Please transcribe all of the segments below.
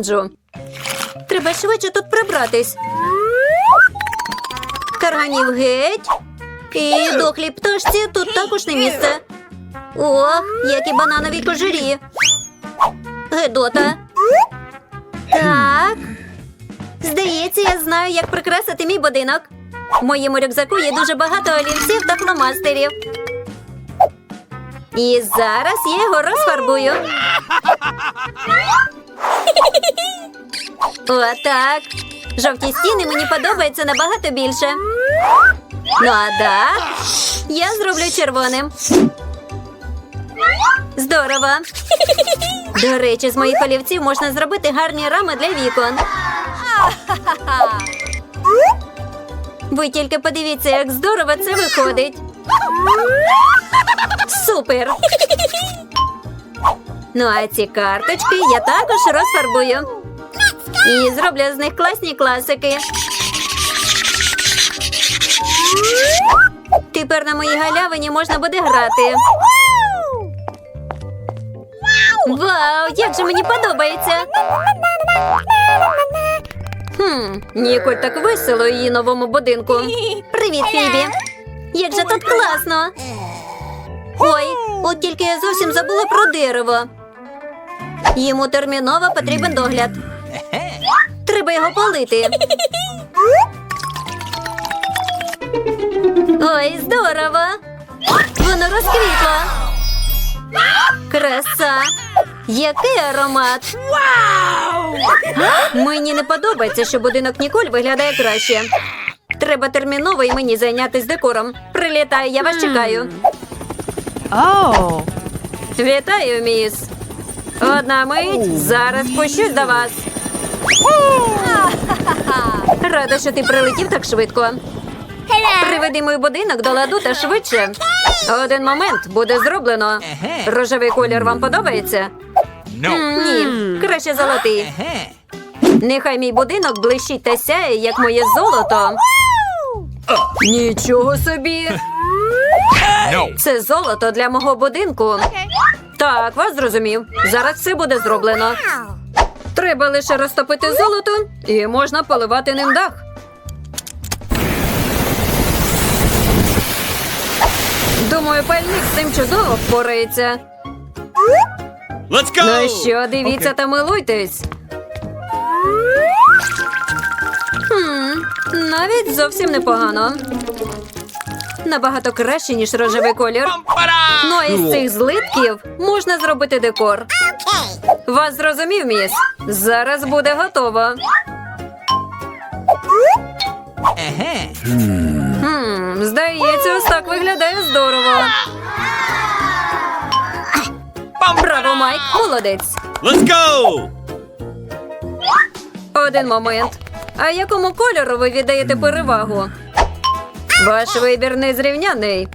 Джо. Треба швидше тут прибратись. Карганів геть. І дохлій пташці тут також не місце. Ох, які бананові кожурі. Гедота. Так. Здається, я знаю, як прикрасити мій будинок. В моєму рюкзаку є дуже багато олівців та фломастерів. І зараз я його розфарбую. Отак. Жовті стіни мені подобаються набагато більше. Ну а дах я зроблю червоним. Здорово. До речі, з моїх олівців можна зробити гарні рами для вікон. Ви тільки подивіться, як здорово це виходить. Супер! Ну а ці карточки я також розфарбую. І зроблю з них класні класики. Тепер на моїй галявині можна буде грати. Вау, як же мені подобається. Хм, Ніколь так весело її новому будинку. Привіт, Фібі. Як же тут класно. Ой, от тільки я зовсім забула про дерево. Йому терміново потрібен догляд. Треба його полити. Ой, здорово! Воно розквітло. Краса! Який аромат! Мені не подобається, що будинок Ніколь виглядає краще. Треба терміново і мені зайнятися декором. Прилітаю, я вас чекаю. Oh. Вітаю, міс. Одна мить, зараз спущусь до вас. Рада, що ти прилетів так швидко. Приведи мій будинок до ладу та швидше. Один момент буде зроблено. Рожевий колір вам подобається? Ні, краще золотий. Нехай мій будинок блищить та сяє, як моє золото. Нічого собі. No. Це золото для мого будинку. Так, вас зрозумів. Зараз все буде зроблено. Треба лише розтопити золото і можна поливати ним дах. Думаю, пальник з цим чудово впорається. Let's go. Ну що, дивіться та милуйтесь. Хм, навіть зовсім непогано. Набагато краще, ніж рожевий колір. Ну а із цих злитків можна зробити декор. Вас зрозумів, міс? Зараз буде готово. Хм, здається, ось так виглядає здорово. Браво, Майк, молодець. Let's go. Один момент. А якому кольору ви віддаєте перевагу? Ваш вибір незрівняний.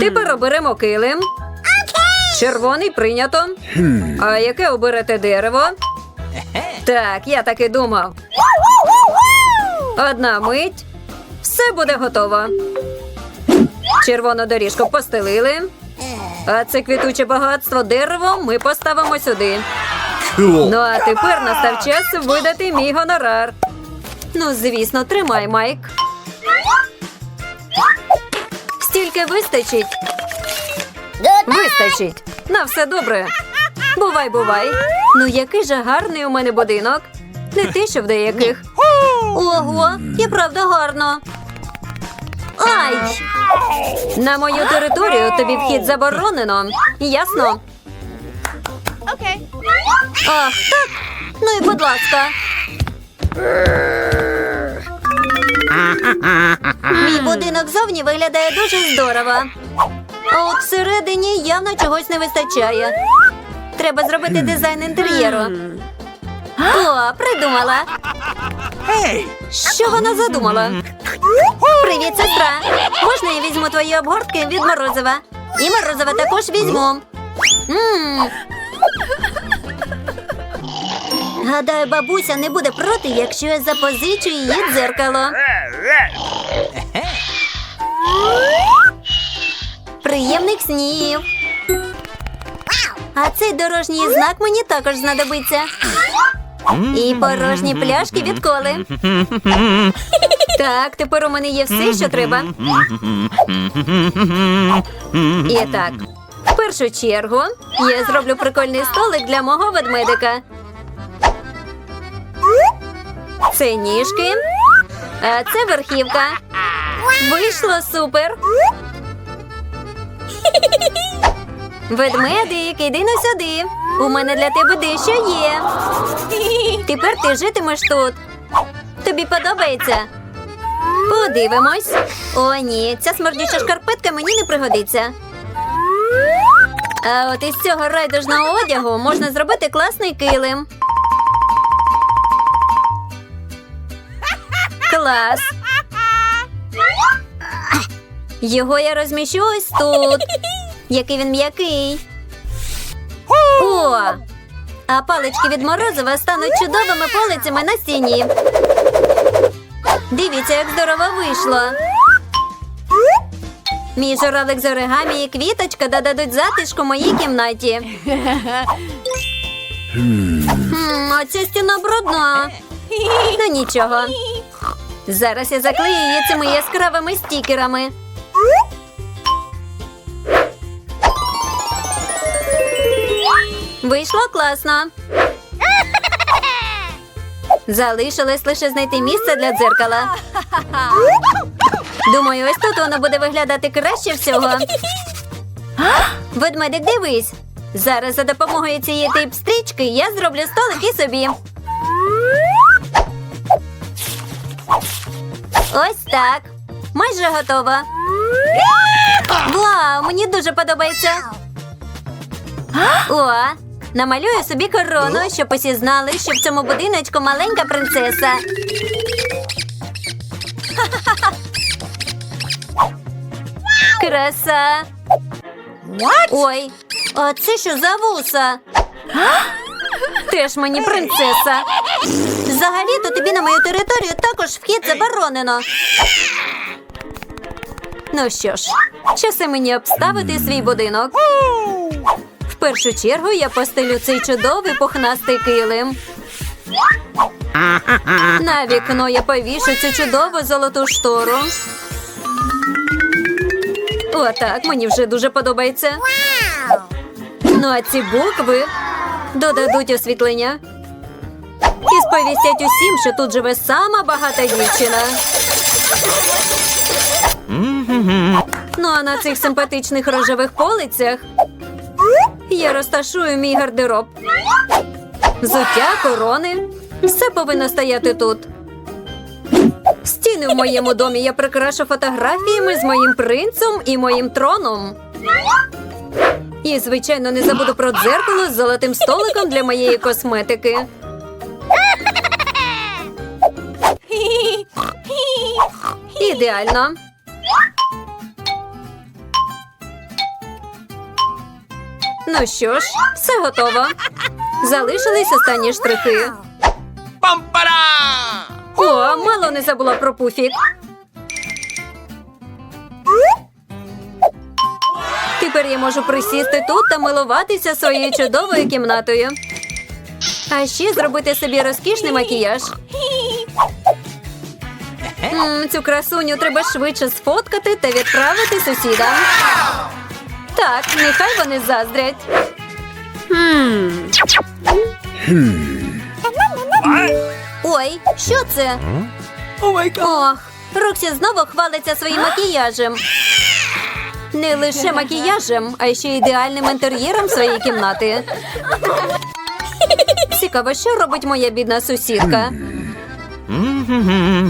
Тепер оберемо килим. Червоний прийнято. А яке оберете дерево? Так, я так і думав. Одна мить. Все буде готово. Червону доріжку постелили. А це квітуче багатство дерево ми поставимо сюди. Ну а тепер настав час видати мій гонорар. Ну, звісно, тримай, Майк. Стільки вистачить. Вистачить. На все добре. Бувай, бувай. Ну, який же гарний у мене будинок. Не те, що в деяких. Ого, і правда гарно. Ай! На мою територію тобі вхід заборонено. Ясно? Okay. Ах, так. Ну і будь ласка. Мій будинок зовні виглядає дуже здорово. А от всередині явно чогось не вистачає. Треба зробити дизайн інтер'єру. О, придумала. Що вона задумала? Привіт, сестра. Можна я візьму твої обгортки від морозива? І морозива також візьму. Гадаю, бабуся не буде проти, якщо я запозичу її дзеркало. Приємних снів. А цей дорожній знак мені також знадобиться. І порожні пляшки від коли. Так, тепер у мене є все, що треба. І так, в першу чергу я зроблю прикольний столик для мого ведмедика. Це ніжки, а це верхівка. Вийшло супер. Ведмедик, іди на сюди. У мене для тебе дещо є. Тепер ти житимеш тут. Тобі подобається? Подивимось. О, ні, ця смердюча шкарпетка мені не пригодиться. А от із цього райдужного одягу можна зробити класний килим. Клас. Його я розміщу ось тут. Який він м'який. О! А палички від морозива стануть чудовими полицями на стіні. Дивіться, як здорово вийшло. Мій журавлик з оригамі і квіточка додадуть затишку моїй кімнаті. Хм, оця стіна брудна. Ну нічого. Зараз я заклею її цими яскравими стікерами. Вийшло класно. Залишилось лише знайти місце для дзеркала. Думаю, ось тут воно буде виглядати краще всього. Ведмедик, дивись. Зараз за допомогою цієї тейп-стрічки я зроблю столик і собі. Ось так. Майже готова. Вау, мені дуже подобається. О, намалюю собі корону, щоб усі знали, що в цьому будиночку маленька принцеса. Краса. Ой, а це що за вуса? Теж мені принцеса. Взагалі-то тобі на мою територію також вхід заборонено. Ну що ж, часи мені обставити свій будинок. В першу чергу я постелю цей чудовий пухнастий килим. На вікно я повішу цю чудову золоту штору. Отак, мені вже дуже подобається. Ну а ці букви додадуть освітлення. І сповістять усім, що тут живе сама багата дівчина. Ну а на цих симпатичних рожевих полицях я розташую мій гардероб. Взуття, корони. Все повинно стояти тут. Стіни в моєму домі я прикрашу фотографіями з моїм принцем і моїм троном. І, звичайно, не забуду про дзеркало з золотим столиком для моєї косметики. Ідеально. Ну що ж, все готово. Залишились останні штрихи. Пам-пара! О, мало не забула про пуфік. Тепер я можу присісти тут та милуватися своєю чудовою кімнатою. А ще зробити собі розкішний макіяж. М, цю красуню треба швидше сфоткати та відправити сусідам. Так, нехай вони заздрять. Ой, що це? Ох, Роксі знову хвалиться своїм макіяжем. Не лише макіяжем, а ще й ідеальним інтер'єром своєї кімнати. Цікаво, що робить моя бідна сусідка?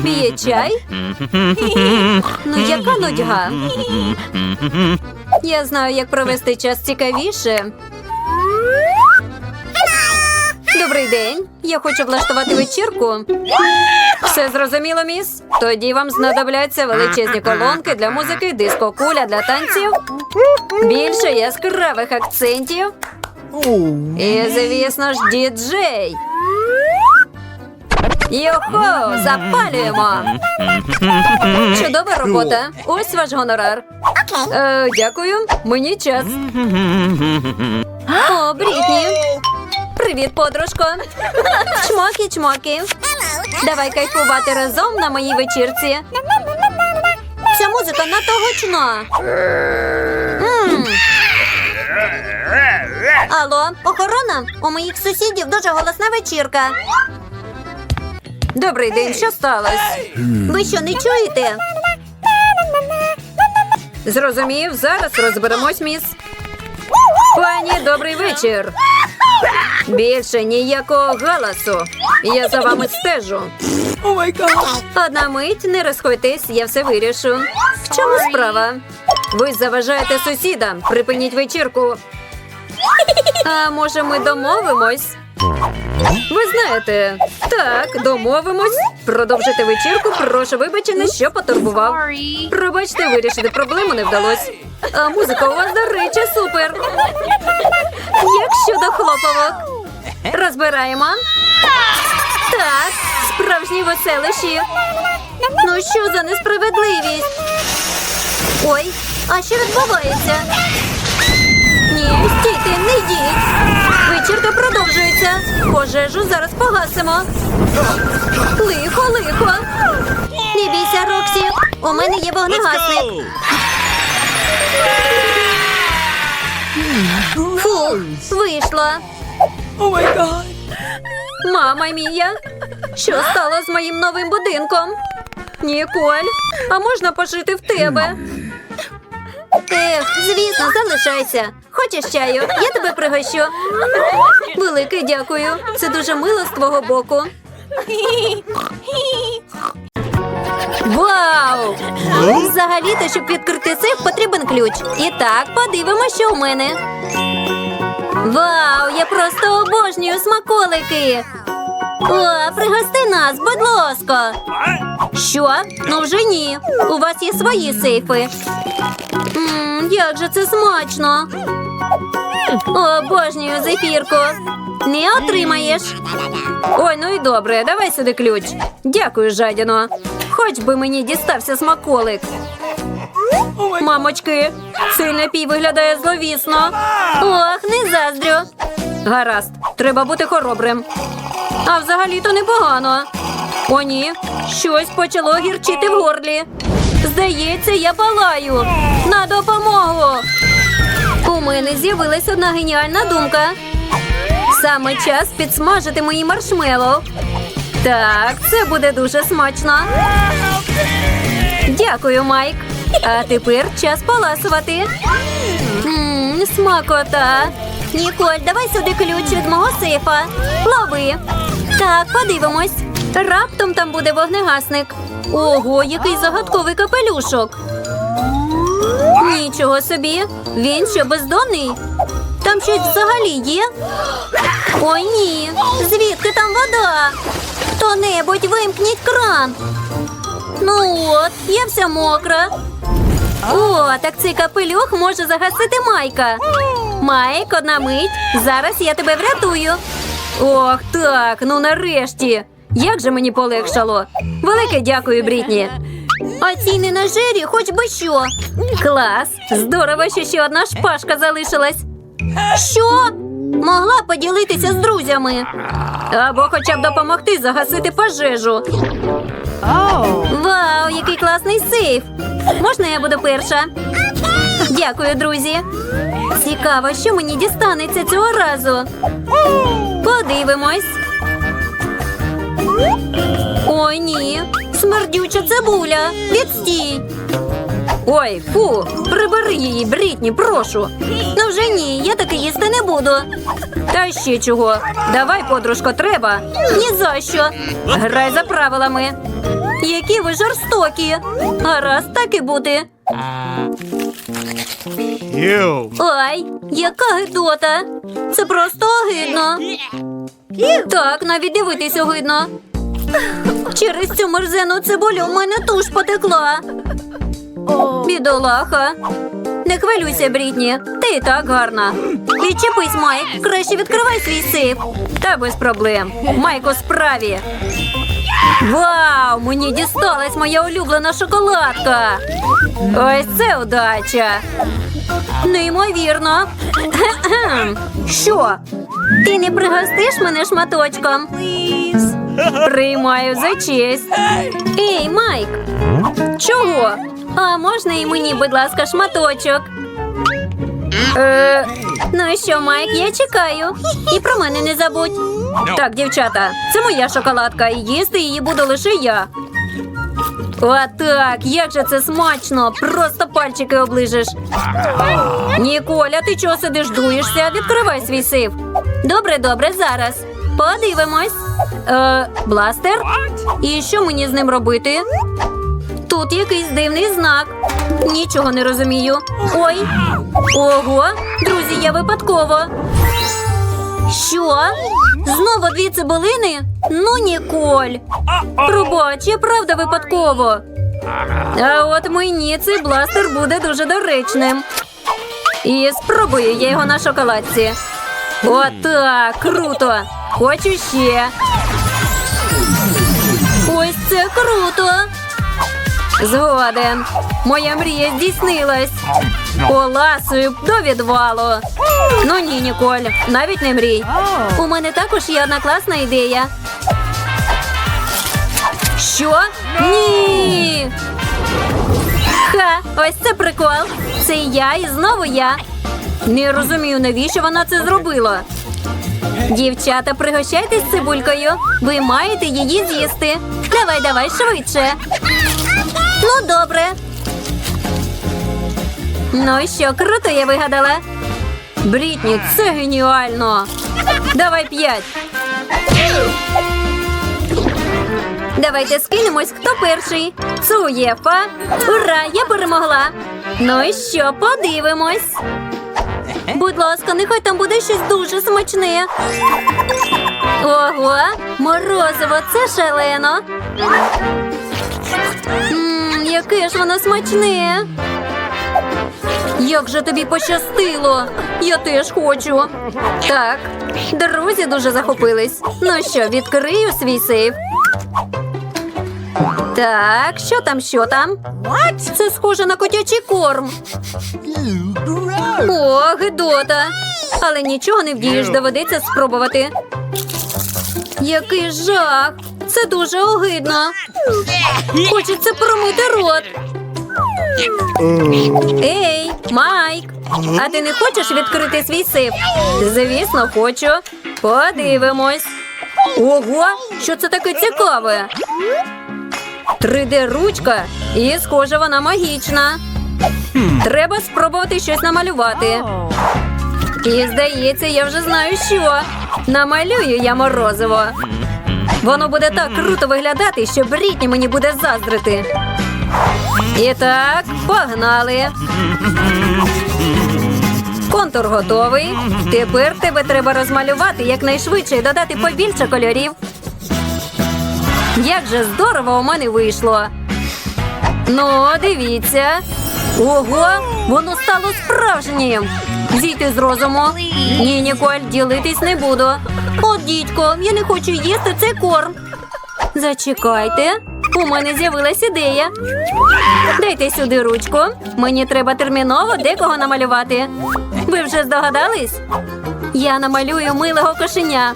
П'є чай? Ну, яка нудьга? Я знаю, як провести час цікавіше. Добрий день. Я хочу влаштувати вечірку. Все зрозуміло, міс? Тоді вам знадобляться величезні колонки для музики, диско-куля для танців, більше яскравих акцентів. І, звісно ж, діджей. Йохо, запалюємо. Чудова робота. Ось ваш гонорар. Е, дякую. Мені час. О, Брітні. Привіт, подружко. Чмоки, чмоки. Давай кайфувати разом на моїй вечірці. Ця музика надто гучна. М. Алло, охорона? У моїх сусідів дуже голосна вечірка. Добрий день, що сталося? Ви що, не чуєте? Зрозумів, зараз розберемось, міс. Пані, добрий вечір. Більше ніякого галасу. Я за вами стежу. Одна мить, не розходьтесь, я все вирішу. В чому справа? Ви заважаєте сусідам. Припиніть вечірку. А може, ми домовимось? Ви знаєте, так, домовимось. Продовжити вечірку. Прошу вибачення, що потурбував. Пробачте, вирішити проблему не вдалося. А музика у вас, до речі, супер. Як щодо хлоповок? Розбираємо. Так, справжні веселищі. Ну що за несправедливість? Ой, а що відбувається? Ні, стійте, не йдіть. Вечірка продовжується. Пожежу зараз погасимо. Лихо, лихо. Не бійся, Роксі. У мене є вогнегасник. Фу, вийшло. Мама мія, що стало з моїм новим будинком? Ніколь, а можна пожити в тебе? Ех, звісно, залишайся. Хочеш чаю? Я тебе пригощу. Велике дякую. Це дуже мило з твого боку. Вау! Взагалі-то, щоб відкрити сейф, потрібен ключ. І так, подивимося, що у мене. Вау, я просто обожнюю смаколики. О, пригости нас, будь ласка. Що? Ну вже ні. У вас є свої сейфи. Мм, як же це смачно. Обожнюю зефірку. Не отримаєш. Ой, ну і добре, давай сюди ключ. Дякую, жадіно. Хоч би мені дістався смаколик. Мамочки, цей напій виглядає зловісно. Ох, не заздрю. Гаразд, треба бути хоробрим. А взагалі-то непогано. О, ні, щось почало гірчити в горлі. Здається, я палаю. На допомогу. У мене з'явилась одна геніальна думка. Саме час підсмажити мої маршмеллоу. Так, це буде дуже смачно. Дякую, Майк. А тепер час поласувати. Ммм, смакота. Ніколь, давай сюди ключ від мого сейфа. Лови. Так, подивимось. Раптом там буде вогнегасник. Ого, який загадковий капелюшок. Нічого собі. Він що бездонний? Там щось взагалі є? Ой, ні. Звідки там вода? Хто-небудь вимкніть кран. Ну от, я вся мокра. О, так цей капелюх може загасити Майка. Майк, одна мить. Зараз я тебе врятую. Ох, так, ну нарешті. Як же мені полегшало. Велике дякую, Брітні. А цій ненажері хоч би що. Клас! Здорово, що ще одна шпажка залишилась. Що? Могла поділитися з друзями. Або хоча б допомогти загасити пожежу. Вау, який класний сейф! Можна я буду перша? Дякую, друзі. Цікаво, що мені дістанеться цього разу. Подивимось. Ой, ні. Смердюча цибуля. Відстій. Ой, фу, прибери її, Брітні, прошу. Ну вже ні, я таки їсти не буду. Та ще чого. Давай, подружко, треба. Ні за що. Грай за правилами. Які ви жорстокі. Гаразд, так і буде. Ой, яка гидота. Це просто огидно. Так, навіть дивитись огидно. Через цю мерзену цибулю в мене туш потекла. Бідолаха. Не хвилюйся, Брітні. Ти і так гарна. Відчепись, Майк. Краще відкривай свій сейф. Та без проблем. Майк справі. Вау! Мені дісталась моя улюблена шоколадка. Ось це удача. Неймовірно. Що? Ти не пригостиш мене шматочком? Приймаю за честь. Ей, Майк! Чого? А можна і мені, будь ласка, шматочок? Е, ну що, Майк, я чекаю. І про мене не забудь. Так, дівчата, це моя шоколадка, і їсти її буду лише я. Отак, як же це смачно! Просто пальчики оближеш. Ніколя, ти чого сидиш дуєшся? Відкривай свій сейф. Добре, добре, зараз. Подивимось. Е, бластер? І що мені з ним робити? Тут якийсь дивний знак. Нічого не розумію. Ой. Ого, друзі, я випадково. Що? Знову дві цибулини? Ну, Ніколь. Пробач, я правда випадково. А от мені цей бластер буде дуже доречним. І спробую я його на шоколадці. Отак, круто! Хочу ще. Це круто. Згоден. Моя мрія здійснилась. Поласую до відвалу. Ну ні, Ніколь, навіть не мрій. У мене також є одна класна ідея. Що? Ні. Ха, ось це прикол. Це я і знову я. Не розумію, навіщо вона це зробила. Дівчата, пригощайтесь цибулькою. Ви маєте її з'їсти. Давай, давай швидше. Ну, добре. Ну що, круто я вигадала. Брітні, це геніально. Давай п'ять. Давайте скинемось, хто перший. Цуєфа. Ура, я перемогла. Ну і що, подивимось. Будь ласка, нехай там буде щось дуже смачне. Ого, морозиво, це шалено. Ммм, яке ж воно смачне. Як же тобі пощастило? Я теж хочу. Так, друзі дуже захопились. Ну що, відкрию свій сейф. Так, що там, що там? Це схоже на котячий корм. О, гидота. Але нічого не вдієш, доведеться спробувати. Який жах! Це дуже огидно. Хочеться промити рот. Ей, Майк, а ти не хочеш відкрити свій сейф? Звісно, хочу. Подивимось. Ого, що це таке цікаве? 3D ручка, і схоже, вона магічна. Треба спробувати щось намалювати. І здається, я вже знаю, що. Намалюю я морозиво. Воно буде так круто виглядати, що Брітні мені буде заздрити. І так, погнали. Контур готовий. Тепер тебе треба розмалювати якнайшвидше і додати побільше кольорів. Як же здорово у мене вийшло. Ну, дивіться. Ого, воно стало справжнім. Зійти з розуму. Ні, Ніколь, ділитись не буду. От, дідько, я не хочу їсти цей корм. Зачекайте, у мене з'явилась ідея. Дайте сюди ручку. Мені треба терміново декого намалювати. Ви вже здогадались? Я намалюю милого кошеня.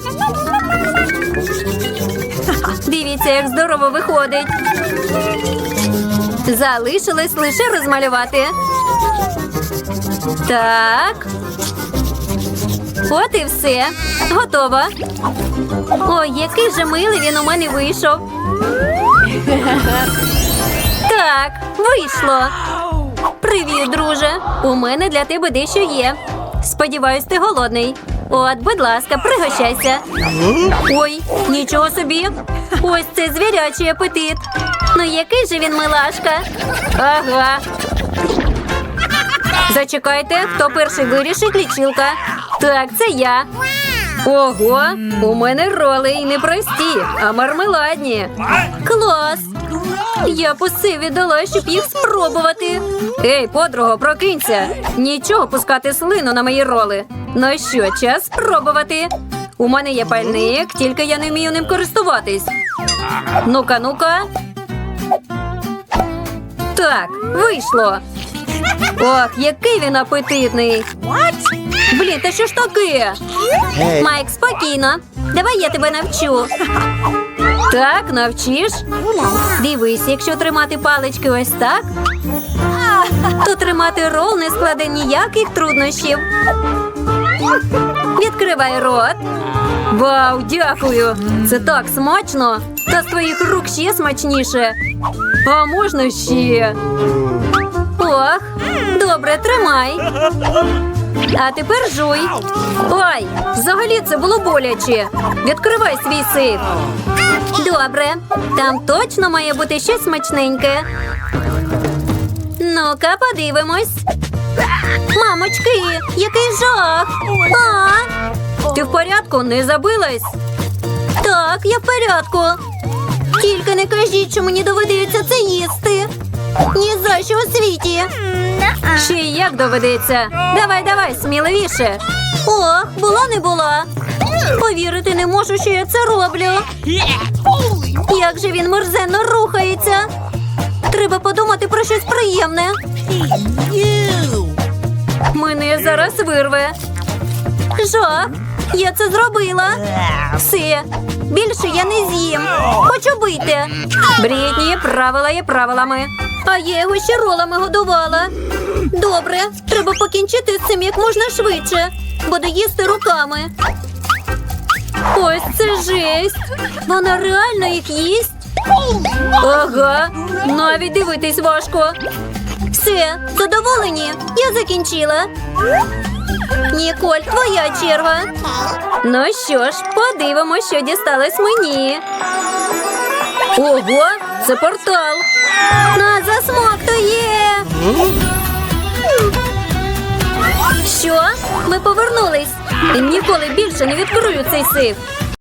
Дивіться, як здорово виходить. Залишилось лише розмалювати. Так. От і все. Готово. Ой, який же милий він у мене вийшов. Так, вийшло. Привіт, друже. У мене для тебе дещо є. Сподіваюсь, ти голодний. От, будь ласка, пригощайся. Ой, нічого собі. Ось це звірячий апетит. Ну який же він милашка? Ага. Зачекайте, хто перший вирішить лічилка. Так, це я. Ого, у мене роли і не прості, а мармеладні. Клас! Я б усе віддала, щоб їх спробувати. Ей, подруго, прокинься. Нічого пускати слину на мої роли. Ну що, час спробувати. У мене є пальник, тільки я не вмію ним користуватись. Ну-ка, ну-ка. Так, вийшло. Ох, який він апетитний. Блін, та що ж таке? Майк, спокійно. Давай я тебе навчу. Так, навчиш? Дивись, якщо тримати палички ось так, то тримати рол не складе ніяких труднощів. Відкривай рот. Вау, дякую! Це так смачно! Та з твоїх рук ще смачніше. А можна ще? Ох, добре, тримай. А тепер жуй. Ой, взагалі це було боляче. Відкривай свій сейф. Добре, там точно має бути щось смачненьке. Ну-ка, подивимось. Мамочки, який жах! А, ти в порядку? Не забилась? Так, я в порядку. Тільки не кажіть, що мені доведеться це їсти. Ні за що у світі. Ще й як доведеться. Давай, давай, сміливіше. Ох, була не була. Повірити не можу, що я це роблю. Як же він мерзенно рухається. Треба подумати про щось приємне. Мене зараз вирве. Жах, я це зробила. Все, більше я не з'їм. Хочу бити. Брітні, правила є правилами. А я його ще ролами годувала. Добре, треба покінчити з цим як можна швидше. Буду їсти руками. Ось це жесть. Вона реально їх їсть. Ага, навіть дивитись важко. Все, задоволені? Я закінчила. Ніколь, твоя черга. Ну що ж, подивимось, що дісталось мені. Ого, це портал. На засмоктує. Що? Ми повернулись. І ніколи більше не відкрию цей сейф.